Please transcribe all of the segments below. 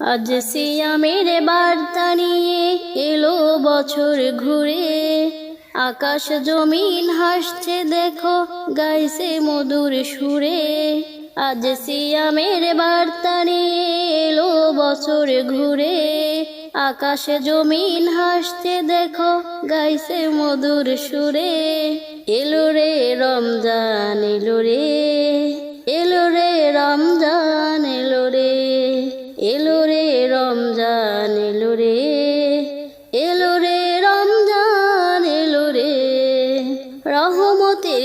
আজ সিয়ামের বার্তা নিয়ে এলো বছর ঘুরে। আকাশ জমিন হাসছে, দেখো গাইছে মধুর সুরে। আজ সিয়ামের বার্তা নিয়ে এলো বছর ঘুরে। আকাশ জমিন হাসছে, দেখো গাইছে মধুর সুরে। এলো রে রমজান, এলো রে। এলো রে রমজান, এলো রে। এলো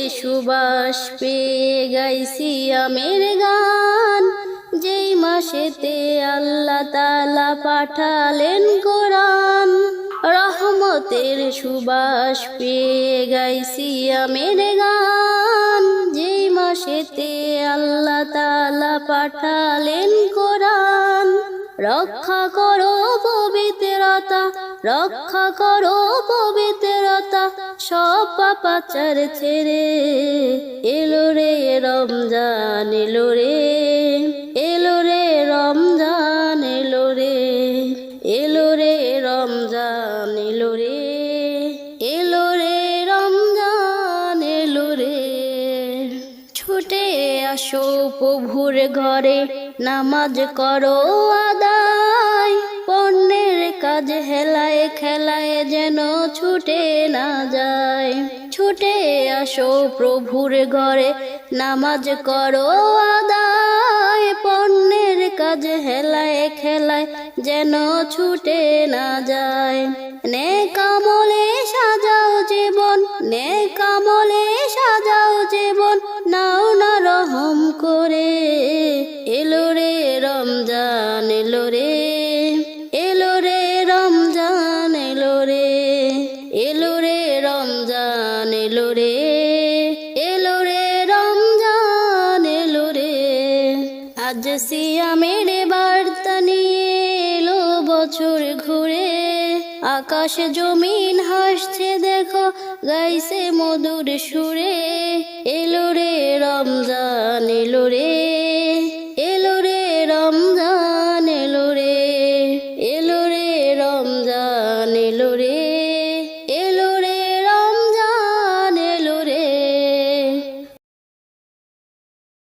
সুবাস পেয়ে গাইছি আমের গান। যেই মাসেতে আল্লাহ তালা পাঠালেন কোরআন, রহমতের সুবাস পেয়ে গাইছি আমের গান। যেই মাসেতে আল্লাহ তালা পাঠালেন কোরআন, রক্ষা করো পবিত্রতা, রক্ষা করো পবিত্রতা। সব পাপাচার ছেড়ে এলো রে রমজান, এলো রে এলো রে রমজান, এলো রে এলো রে রমজান, এলো রে এলো রে রমজান, এলো রে। ছুটে আসো প্রভুর ঘরে, নামাজ করো আদায়। না যায়। ছুটে আসো প্রভুর ঘরে, নামাজ করো আদায়। পণ্যের কাজ হেলায় খেলায় যেন ছুটে না যায়। নে কামলে সাজাও জীবন নে রমজান এলো রে এলো রে, রমজান এলো রে। আজ সিয়ামের বার্তা নিয়ে এলো বছর ঘুরে, আকাশ জমিন হাসছে দেখো, গাইছে মধুর সুরে। এলো রে, রমজান এলো রে